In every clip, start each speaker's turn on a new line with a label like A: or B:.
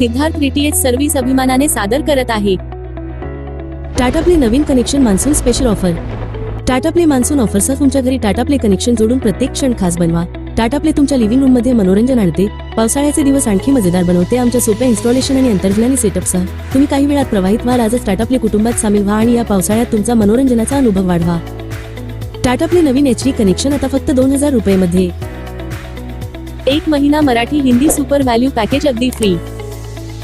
A: Siddharth DTH service अभिमानाने सादर करत आहे.
B: टाटा प्ले नवीन connection monsoon special offer Tata Play monsoon ऑफरसह तुमच्या घरी टाटा प्ले कनेक्शन जोडून प्रत्येक क्षण खास बनवा. टाटा प्ले तुमच्या लिव्हिंग रूममध्ये मनोरंजन आणते पावसाळ्याचे दिवस आणखी मजेदार बनवते आमच्या सोप्या इन्स्टॉलेशन आणि अंतर्ज्ञानी सेटअपसह तुम्ही काही वेळात प्रवाहित व्हाल आजच टाटा प्ले कुटुंबात सामील व्हा आणि या पावसाळ्यात तुमचा मनोरंजनाचा अनुभव वाढवा. टाटा प्ले नवीन एच डी कनेक्शन आता फक्त दोन हजार रुपये मध्ये
A: एक महिना Marathi Hindi super value package अगदी free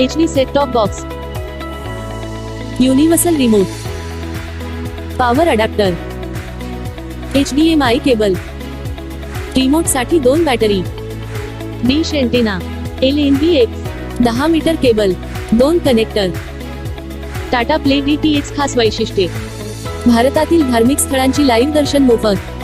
A: H D set top box universal remote power adapter H D M I cable रिमोटसाठी दोन battery dish antenna L N B X दहा मीटर केबल दोन connector Tata Play D T X खास वैशिष्ट्ये. भारतातील धार्मिक स्थळांची live दर्शन मोफत.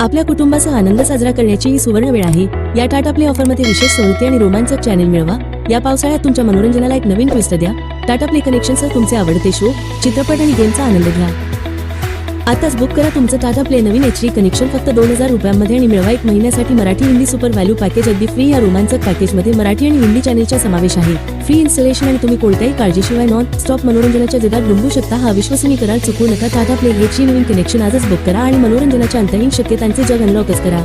B: आपल्या कुटुंबाचा आनंद साजरा करण्याची ही सुवर्ण वेळ आहे. या टाटा प्ले ऑफरमध्ये विशेष सवलती आणि रोमांचक चॅनेल मिळवा. या पावसाळ्यात तुमच्या मनोरंजनाला एक नवीन ट्विस्ट द्या. टाटा प्ले कनेक्शनसह तुमचे आवडते शो चित्रपट आणि गेमचा आनंद घ्या. आताच बुक करा तुमचं टाटा प्ले नवीन एच डी कनेक्शन फक्त दोन हजार रुपयांमध्ये आणि मिळवा एक महिन्यासाठी Marathi Hindi super value package अगदी फ्री या रोमांचक पॅकेजमध्ये मराठी आणि हिंदी चॅनेलचा समावेश आहे. फ्री इन्स्टॉलेशन आणि तुम्ही कोणत्याही काळजीशिवाय नॉन स्टॉप मनोरंजनाच्या जगात डुंबू शकता हा विश्वसनीय करार चुकू नका. टाटा प्ले एच डी नवीन कनेक्शन आजच बुक करा आणि मनोरंजनाच्या अंतहीन शक्यतांचे जग अनलॉकच करा.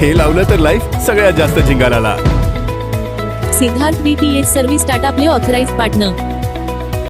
C: हे लावलं तर लाईफ सगळ्यात जास्त झिंगालाला
A: Siddharth BTS service Tata Play authorise partner